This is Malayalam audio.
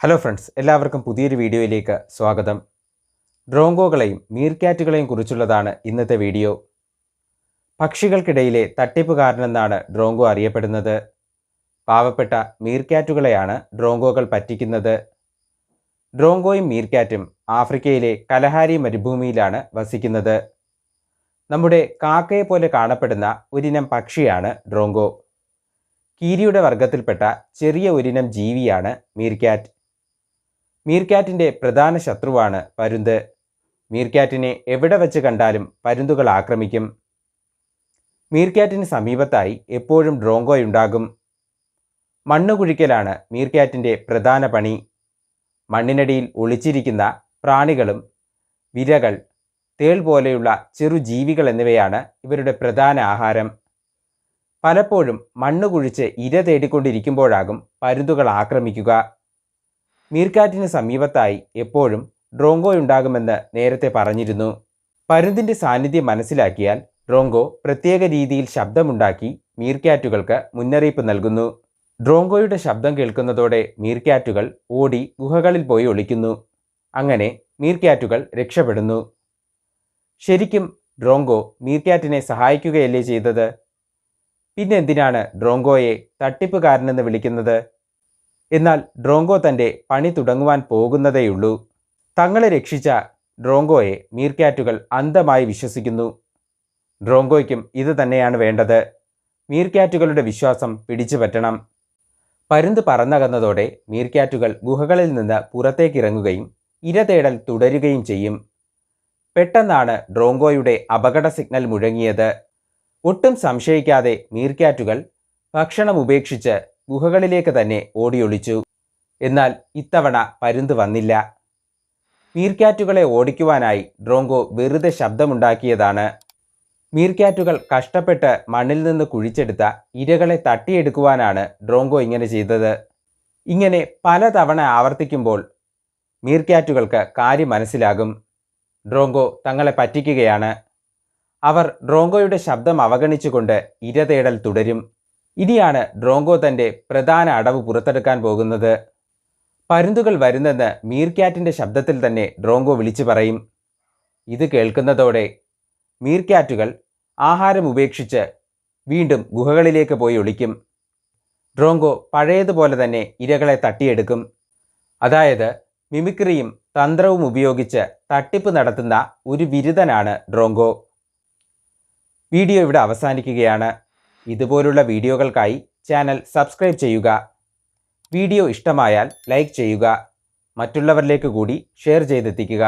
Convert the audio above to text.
ഹലോ ഫ്രണ്ട്സ് എല്ലാവർക്കും പുതിയൊരു വീഡിയോയിലേക്ക് സ്വാഗതം. ഡ്രോങ്കോകളെയും മീർക്യാറ്റുകളെയും കുറിച്ചുള്ളതാണ് ഇന്നത്തെ വീഡിയോ. പക്ഷികൾക്കിടയിലെ തട്ടിപ്പുകാരനെന്നാണ് ഡ്രോങ്കോ അറിയപ്പെടുന്നത്. പാവപ്പെട്ട മീർക്യാറ്റുകളെയാണ് ഡ്രോങ്കോകൾ പറ്റിക്കുന്നത്. ഡ്രോങ്കോയും മീർക്യാറ്റും ആഫ്രിക്കയിലെ കലഹാരി മരുഭൂമിയിലാണ് വസിക്കുന്നത്. നമ്മുടെ കാക്കയെ പോലെ കാണപ്പെടുന്ന ഒരിനം പക്ഷിയാണ് ഡ്രോങ്കോ. കീരിയുടെ വർഗത്തിൽപ്പെട്ട ചെറിയ ഒരിനം ജീവിയാണ് മീർക്യാറ്റ്. മീർക്യാറ്റിന്റെ പ്രധാന ശത്രുവാണ് പരുന്ത്. മീർക്യാറ്റിനെ എവിടെ വെച്ച് കണ്ടാലും പരുന്തുകൾ ആക്രമിക്കും. മീർക്യാറ്റിന് സമീപത്തായി എപ്പോഴും ഡ്രോങ്കോയുണ്ടാകും. മണ്ണ് കുഴിക്കലാണ് മീർക്യാറ്റിന്റെ പ്രധാന പണി. മണ്ണിനടിയിൽ ഒളിച്ചിരിക്കുന്ന പ്രാണികളും വിരകൾ തേൾ പോലെയുള്ള ചെറു ജീവികൾ എന്നിവയാണ് ഇവരുടെ പ്രധാന ആഹാരം. പലപ്പോഴും മണ്ണ് കുഴിച്ച് ഇര തേടിക്കൊണ്ടിരിക്കുമ്പോഴാകും പരുന്തുകൾ ആക്രമിക്കുക. മീർക്കാറ്റിന് സമീപത്തായി എപ്പോഴും ഡ്രോങ്കോയുണ്ടാകുമെന്ന് നേരത്തെ പറഞ്ഞിരുന്നു. പരുന്തിന്റെ സാന്നിധ്യം മനസ്സിലാക്കിയാൽ ഡ്രോങ്കോ പ്രത്യേക രീതിയിൽ ശബ്ദമുണ്ടാക്കി മീർക്യാറ്റുകൾക്ക് മുന്നറിയിപ്പ് നൽകുന്നു. ഡ്രോങ്കോയുടെ ശബ്ദം കേൾക്കുന്നതോടെ മീർക്യാറ്റുകൾ ഓടി ഗുഹകളിൽ പോയി ഒളിക്കുന്നു. അങ്ങനെ മീർക്യാറ്റുകൾ രക്ഷപ്പെടുന്നു. ശരിക്കും ഡ്രോങ്കോ മീർക്യാറ്റിനെ സഹായിക്കുകയല്ലേ ചെയ്തത്? പിന്നെന്തിനാണ് ഡ്രോങ്കോയെ തട്ടിപ്പുകാരനെന്ന് വിളിക്കുന്നത്? എന്നാൽ ഡ്രോങ്കോ തന്റെ പണി തുടങ്ങുവാൻ പോകുന്നതേയുള്ളൂ. തങ്ങളെ രക്ഷിച്ച ഡ്രോങ്കോയെ മീർക്യാറ്റുകൾ അന്ധമായി വിശ്വസിക്കുന്നു. ഡ്രോങ്കോയ്ക്കും ഇത് തന്നെയാണ് വേണ്ടത്. മീർക്യാറ്റുകളുടെ വിശ്വാസം പിടിച്ചു പറ്റണം. പരുന്ത് പറന്നകന്നതോടെ മീർക്യാറ്റുകൾ ഗുഹകളിൽ നിന്ന് പുറത്തേക്കിറങ്ങുകയും ഇര തേടൽ തുടരുകയും ചെയ്യും. പെട്ടെന്നാണ് ഡ്രോങ്കോയുടെ അപകട സിഗ്നൽ മുഴങ്ങിയത്. ഒട്ടും സംശയിക്കാതെ മീർക്യാറ്റുകൾ ഭക്ഷണം ഉപേക്ഷിച്ച് ഗുഹകളിലേക്ക് തന്നെ ഓടിയൊളിച്ചു. എന്നാൽ ഇത്തവണ പരുന്ത് വന്നില്ല. മീർക്യാറ്റുകളെ ഓടിക്കുവാനായി ഡ്രോങ്കോ വെറുതെ ശബ്ദമുണ്ടാക്കിയതാണ്. മീർക്യാറ്റുകൾ കഷ്ടപ്പെട്ട് മണ്ണിൽ നിന്ന് കുഴിച്ചെടുത്ത ഇരകളെ തട്ടിയെടുക്കുവാനാണ് ഡ്രോങ്കോ ഇങ്ങനെ ചെയ്തത്. ഇങ്ങനെ പലതവണ ആവർത്തിക്കുമ്പോൾ മീർക്യാറ്റുകൾക്ക് കാര്യം മനസ്സിലാകും. ഡ്രോങ്കോ തങ്ങളെ പറ്റിക്കുകയാണ്. അവർ ഡ്രോങ്കോയുടെ ശബ്ദം അവഗണിച്ചുകൊണ്ട് ഇര തേടൽ തുടരും. ഇനിയാണ് ഡ്രോങ്കോ തന്റെ പ്രധാന അടവ് പുറത്തെടുക്കാൻ പോകുന്നത്. പരുന്തുകൾ വരുന്നെന്ന് മീർക്യാറ്റിന്റെ ശബ്ദത്തിൽ തന്നെ ഡ്രോങ്കോ വിളിച്ചു പറയും. ഇത് കേൾക്കുന്നതോടെ മീർക്യാറ്റുകൾ ആഹാരം ഉപേക്ഷിച്ച് വീണ്ടും ഗുഹകളിലേക്ക് പോയി ഒളിക്കും. ഡ്രോങ്കോ പഴയതുപോലെ തന്നെ ഇരകളെ തട്ടിയെടുക്കും. അതായത് മിമിക്രിയും തന്ത്രവും ഉപയോഗിച്ച് തട്ടിപ്പ് നടത്തുന്ന ഒരു ബിരുദനാണ് ഡ്രോങ്കോ. വീഡിയോ ഇവിടെ അവസാനിക്കുകയാണ്. ഇതുപോലുള്ള വീഡിയോകൾക്കായി ചാനൽ സബ്സ്ക്രൈബ് ചെയ്യുക. വീഡിയോ ഇഷ്ടമായാൽ ലൈക്ക് ചെയ്യുക. മറ്റുള്ളവരിലേക്ക് കൂടി ഷെയർ ചെയ്തെത്തിക്കുക.